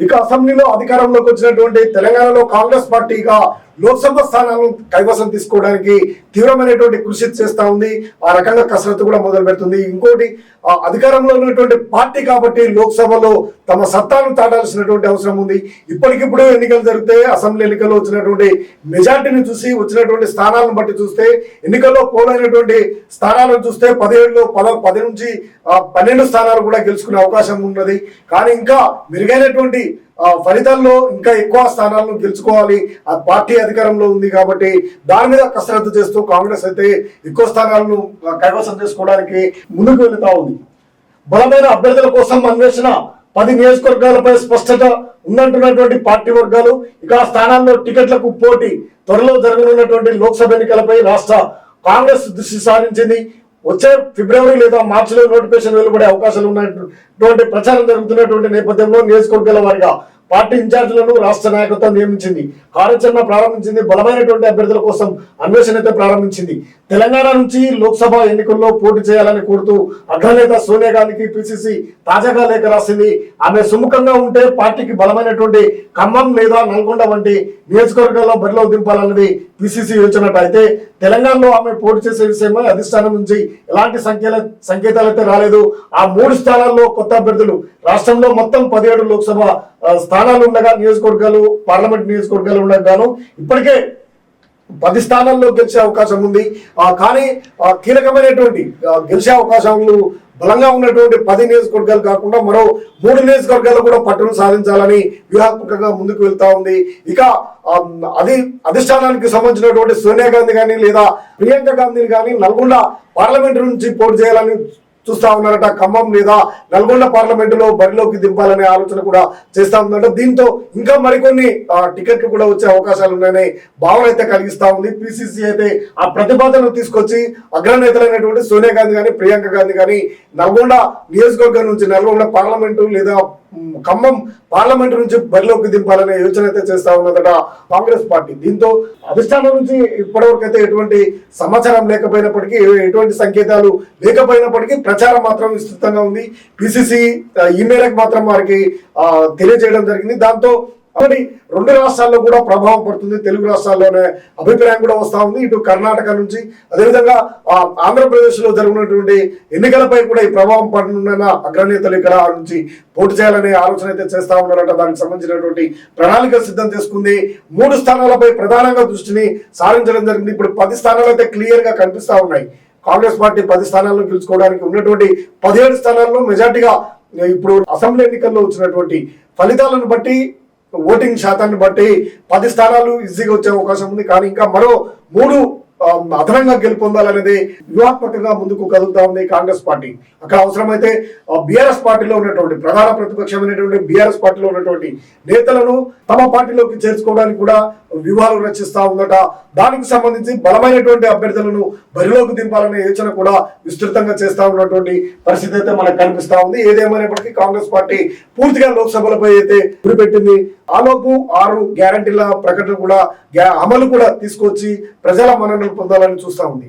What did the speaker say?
ఇక అసెంబ్లీలో అధికారంలోకి వచ్చినటువంటి తెలంగాణలో కాంగ్రెస్ పార్టీగా లోక్సభ స్థానాలను కైవసం తీసుకోవడానికి తీవ్రమైనటువంటి కృషి చేస్తా ఉంది. ఆ రకంగా కసరత్తు కూడా మొదలు పెడుతుంది. ఇంకోటి అధికారంలో ఉన్నటువంటి పార్టీ కాబట్టి లోక్సభలో తమ సత్తాను తాటాల్సినటువంటి అవసరం ఉంది. ఇప్పటికిప్పుడు ఎన్నికలు జరిగితే అసెంబ్లీ ఎన్నికల్లో వచ్చినటువంటి మెజార్టీని చూసి వచ్చినటువంటి స్థానాలను బట్టి చూస్తే ఎన్నికల్లో పోలైనటువంటి స్థానాలను చూస్తే పదిహేడులో పద పది నుంచి పన్నెండు స్థానాలు కూడా గెలుచుకునే అవకాశం ఉన్నది. కానీ ఇంకా మెరుగైనటువంటి ఫలితాల్లో ఇంకా ఎక్కువ స్థానాలను గెలుచుకోవాలి. ఆ పార్టీ అధికారంలో ఉంది కాబట్టి దాని మీద కసరత్తు చేస్తూ కాంగ్రెస్ అయితే ఎక్కువ స్థానాలను కైవసం చేసుకోవడానికి ముందుకు వెళుతా ఉంది. బలమైన అభ్యర్థుల కోసం అన్వేషణ పది నియోజకవర్గాలపై స్పష్టత ఉందంటున్నటువంటి పార్టీ వర్గాలు ఇక ఆ స్థానాల్లో టికెట్లకు పోటీ త్వరలో జరగనున్నటువంటి లోక్సభ ఎన్నికలపై రాష్ట్ర కాంగ్రెస్ దృష్టి సారించింది. వచ్చే ఫిబ్రవరి లేదా మార్చిలో నోటిఫికేషన్ వెలువడే అవకాశాలు ఉన్నటువంటి ప్రచారం జరుగుతున్నటువంటి నేపథ్యంలో నియోజకవర్గాల వారిగా పార్టీ ఇన్ఛార్జీలను రాష్ట్ర నాయకత్వం నియమించింది. కార్యాచరణ ప్రారంభించింది. బలమైనటువంటి అభ్యర్థుల కోసం అన్వేషణ అయితే ప్రారంభించింది. తెలంగాణ నుంచి లోక్సభ ఎన్నికల్లో పోటీ చేయాలని కోరుతూ అగ్రనేత సోనియా గాంధీకి పిసిసి తాజాగా లేఖ రాసింది. ఆమె సుముఖంగా ఉంటే పార్టీకి బలమైనటువంటి ఖమ్మం లేదా నల్గొండ వంటి నియోజకవర్గాల్లో బరిలో దింపాలన్నది పిసిసి యోచనట. అయితే తెలంగాణలో ఆమె పోటీ చేసే విషయమై అధిష్టానం నుంచి ఎలాంటి సంఖ్యల సంకేతాలు అయితే రాలేదు. ఆ మూడు స్థానాల్లో కొత్త అభ్యర్థులు రాష్ట్రంలో మొత్తం పదిహేడు లోక్సభ స్థానాలు ఉండగా నియోజకవర్గాలు పార్లమెంట్ నియోజకవర్గాలు ఉండగాను ఇప్పటికే పది స్థానాల్లో గెలిచే అవకాశం ఉంది. కానీ కీలకమైనటువంటి గెలిచే అవకాశాలు బలంగా ఉన్నటువంటి పది నియోజకవర్గాలు కాకుండా మరో మూడు నియోజకవర్గాలు కూడా పట్టును సాధించాలని వ్యూహాత్మకంగా ముందుకు వెళ్తా ఉంది. ఇక అది అధిష్టానానికి సంబంధించినటువంటి సోనియా గాంధీ కానీ లేదా ప్రియాంక గాంధీని కానీ నల్గొండ పార్లమెంట్ నుంచి పోటీ చేయాలని చూస్తా ఉన్నారట. ఖమ్మం లేదా నల్గొండ పార్లమెంటులో బరిలోకి దింపాలనే ఆలోచన కూడా చేస్తా ఉందంట. దీంతో ఇంకా మరికొన్ని టికెట్లు కూడా వచ్చే అవకాశాలు ఉన్నాయని భావన అయితే కలిగిస్తా ఉంది. పిసిసి అయితే ఆ ప్రతిపాదనను తీసుకొచ్చి అగ్రనేతలైనటువంటి సోనియా గాంధీ కానీ ప్రియాంక గాంధీ కానీ నల్గొండ నియోజకవర్గం నుంచి నల్గొండ పార్లమెంటు లేదా ఖమ్మం పార్లమెంట్ నుంచి బరిలోకి దింపాలనే యోచన అయితే చేస్తా ఉన్నదట కాంగ్రెస్ పార్టీ. దీంతో అధిష్టానం నుంచి ఇప్పటివరకు అయితే ఎటువంటి సమాచారం లేకపోయినప్పటికీ ఎటువంటి సంకేతాలు లేకపోయినప్పటికీ ప్రచారం మాత్రం విస్తృతంగా ఉంది. పిసిసి ఈ మేరకు మాత్రం వారికి తెలియజేయడం జరిగింది. దాంతో ఒకటి రెండు రాష్ట్రాల్లో కూడా ప్రభావం పడుతుంది. తెలుగు రాష్ట్రాల్లోనే అభిప్రాయం కూడా వస్తూ ఉంది. ఇటు కర్ణాటక నుంచి అదేవిధంగా ఆంధ్రప్రదేశ్లో ఆంధ్రప్రదేశ్లో జరుగుతున్నటువంటి ఎన్నికలపై కూడా ఈ ప్రభావం పడనున్న అగ్రనేతలు ఇక్కడ నుంచి పోటీ చేయాలనే ఆలోచన అయితే చేస్తా ఉన్నారట. దానికి సంబంధించినటువంటి ప్రణాళిక సిద్ధం చేసుకుంది. మూడు స్థానాలపై ప్రధానంగా దృష్టిని సారించడం జరిగింది. ఇప్పుడు పది స్థానాలు అయితే క్లియర్గా కనిపిస్తా ఉన్నాయి. కాంగ్రెస్ పార్టీ పది స్థానాల్లో గెలుచుకోవడానికి ఉన్నటువంటి పదిహేడు స్థానాల్లో మెజార్టీగా ఇప్పుడు అసెంబ్లీ ఎన్నికల్లో వచ్చినటువంటి ఫలితాలను బట్టి ఓటింగ్ శాతాన్ని బట్టి పది స్థానాలు ఈజీగా వచ్చే అవకాశం ఉంది. కానీ ఇంకా మరో మూడు అదనంగా గెలుపొందాలనేది వ్యూహాత్మకంగా ముందుకు కదులుతా ఉంది కాంగ్రెస్ పార్టీ. అక్కడ అవసరమైతే బీఆర్ఎస్ పార్టీలో ఉన్నటువంటి ప్రధాన ప్రతిపక్షమైనటువంటి బీఆర్ఎస్ పార్టీలో ఉన్నటువంటి నేతలను తమ పార్టీలోకి చేర్చుకోవడానికి కూడా వ్యూహాలు రచిస్తా ఉందట. దానికి సంబంధించి బలమైనటువంటి అభ్యర్థులను బరిలోకి దింపాలనే యోచన కూడా విస్తృతంగా చేస్తా ఉన్నటువంటి పరిస్థితి అయితే మనకు కనిపిస్తా ఉంది. ఏదేమైనప్పటికీ కాంగ్రెస్ పార్టీ పూర్తిగా లోక్సభలపై అయితే గురిపెట్టింది ఆలోపు ఆరు గ్యారంటీల ప్రకటన కూడా గ్యా- అమలు కూడా తీసుకొచ్చి ప్రజల మన్ననలు పొందాలని చూస్తా ఉంది.